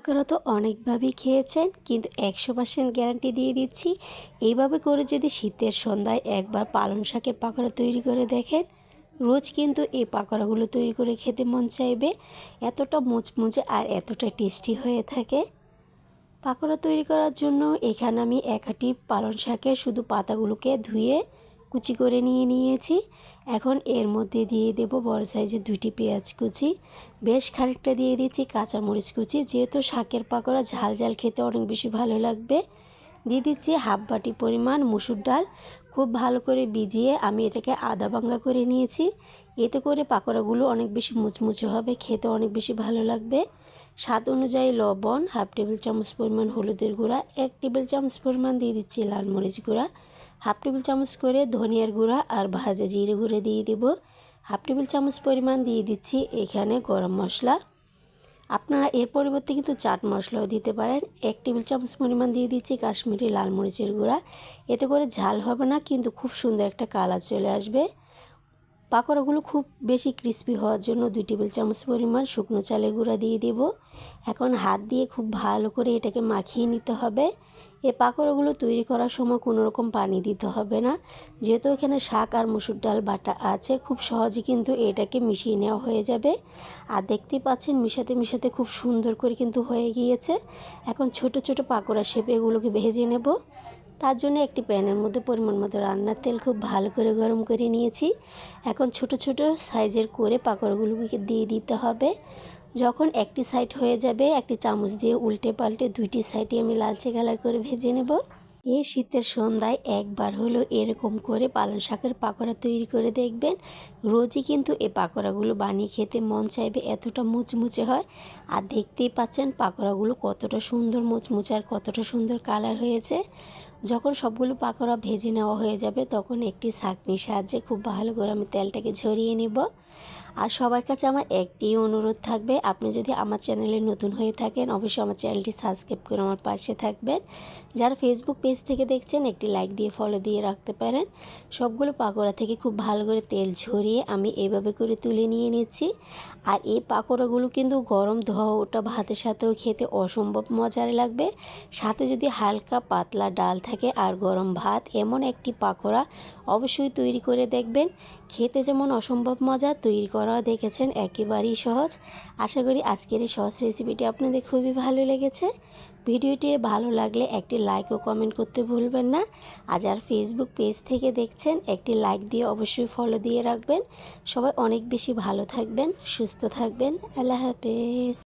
পাকোড়া তো অনেকভাবেই খেয়েছেন, কিন্তু একশো পার্সেন্ট গ্যারান্টি দিয়ে দিচ্ছি, এইভাবে করে যদি শীতের সন্ধ্যায় একবার পালং শাকের পাকোড়া তৈরি করে দেখেন, রোজ কিন্তু এই পাকোড়াগুলো তৈরি করে খেতে মন চাইবে, এতটা মুচমুচে আর এতটা টেস্টি হয়ে থাকে। পাকোড়া তৈরি করার জন্য এখানে আমি একাটি পালং শাকের শুধু পাতাগুলোকে ধুয়ে কুচি করে নিয়ে নিয়েছি। এখন এর মধ্যে দিয়ে দেব বড় সাইজের দুটি পেঁয়াজ কুচি। বেশ খানিকটা দিয়ে দিচ্ছি কাঁচামরিচ কুচি। যেহেতু শাকের পাকোড়া ঝাল ঝাল খেতে অনেক বেশি ভালো লাগবে, দিয়ে দিচ্ছি হাফ বাটি পরিমাণ মুসুর ডাল। খুব ভালো করে ভিজিয়ে আমি এটাকে আদা ভাঙ্গা করে নিয়েছি। এতে করে পাকোড়াগুলো অনেক বেশি মুচমুচে হবে, খেতে অনেক বেশি ভালো লাগবে। স্বাদ অনুযায়ী লবণ, হাফ টেবিল চামচ পরিমাণ হলুদের গুঁড়া, এক টেবিল চামচ পরিমাণ দিয়ে দিচ্ছি লাল মরিচ গুঁড়া। হাফ টেবিল চামচ করে ধনিয়ার গুঁড়া আর ভাজা জিরে গুঁড়ো দিয়ে দেব। হাফ টেবিল চামচ পরিমাণ দিয়ে দিচ্ছি এখানে গরম মশলা। আপনারা এর পরিবর্তে কিন্তু চাট মশলাও দিতে পারেন। এক টেবিল চামচ পরিমাণ দিয়ে দিচ্ছি কাশ্মীরি লাল মরিচের গুঁড়া। এতে করে ঝাল হবে না, কিন্তু খুব সুন্দর একটা কালার চলে আসবে। পাকোড়াগুলো খুব বেশি ক্রিস্পি হওয়ার জন্য দুই টেবিল চামচ পরিমাণ শুকনো চালের গুঁড়া দিয়ে দেব। এখন হাত দিয়ে খুব ভালো করে এটাকে মাখিয়ে নিতে হবে। এই পাকোড়াগুলো তৈরি করার সময় কোনো রকম পানি দিতে হবে না। যেহেতু এখানে শাক আর মুসুর ডাল বাটা আছে, খুব সহজে কিন্তু এটাকে মিশিয়ে নেওয়া হয়ে যাবে। আর দেখতেই পাচ্ছেন মিশাতে মিশাতে খুব সুন্দর করে কিন্তু হয়ে গিয়েছে। এখন ছোট ছোট পাকোড়া শেপে এগুলোকে ভেজে নেব। তার জন্য একটি প্যানের মধ্যে পরিমাণ মতো রান্নার তেল খুব ভালো করে গরম করে নিয়েছি। এখন ছোট ছোট সাইজের করে পাকোড়াগুলোকে দিয়ে দিতে হবে। যখন একটি সাইড হয়ে যাবে, একটি চামচ দিয়ে উল্টে পাল্টে দুইটি সাইডে আমি লালচে কালার করে ভেজে নেব। এই শীতের সন্ধ্যায় একবার হলো এরকম করে পালং শাকের পাকোড়া তৈরি করে দেখবেন। রোজই কিন্তু এই পাকোড়াগুলো বানিয়ে খেতে মন চাইবে, এতটা মুচমুচে হয়। আর দেখতেই পাচ্ছেন পাকোড়াগুলো কতটা সুন্দর মুচমুচে আর কতটা সুন্দর কালার হয়েছে। যখন সবগুলো পাকোড়া ভেজে নেওয়া হয়ে যাবে, তখন একটি ছাঁকনির সাহায্যে খুব ভালো করে আমি তেলটাকে ঝরিয়ে নেব। আর সবার কাছে আমার একটি অনুরোধ থাকবে, আপনি যদি আমার চ্যানেলে নতুন হয়ে থাকেন, অবশ্যই আমার চ্যানেলটি সাবস্ক্রাইব করে আমার পাশে থাকবেন। যারা ফেসবুক পেজ থেকে দেখছেন, একটি লাইক দিয়ে ফলো দিয়ে রাখতে পারেন। সবগুলো পাকোড়া থেকে খুব ভালো করে তেল ঝরিয়ে আমি এভাবে করে তুলে নিয়ে নিচ্ছি। আর এই পাকোড়াগুলো কিন্তু গরম ধোয়া ওটা ভাতের সাথেও খেতে অসম্ভব মজার লাগবে। সাথে যদি হালকা পাতলা ডাল থাকে আর গরম ভাত এমন একটি পাকোড়া অবশ্যই তৈরি করে দেখবেন। খেতে যেমন অসম্ভব মজা, তৈরি করাও দেখেছেন একেবারেই সহজ। আশা করি আজকের এই সহজ রেসিপিটি আপনাদের খুবই ভালো লেগেছে। ভিডিওটি ভালো লাগলে একটি লাইক ও কমেন্ট করতে ভুলবেন না। আর ফেসবুক পেজ থেকে দেখছেন, একটি লাইক দিয়ে অবশ্যই ফলো দিয়ে রাখবেন। সবাই অনেক বেশি ভালো থাকবেন, সুস্থ থাকবেন। আল্লাহ হাফেজ।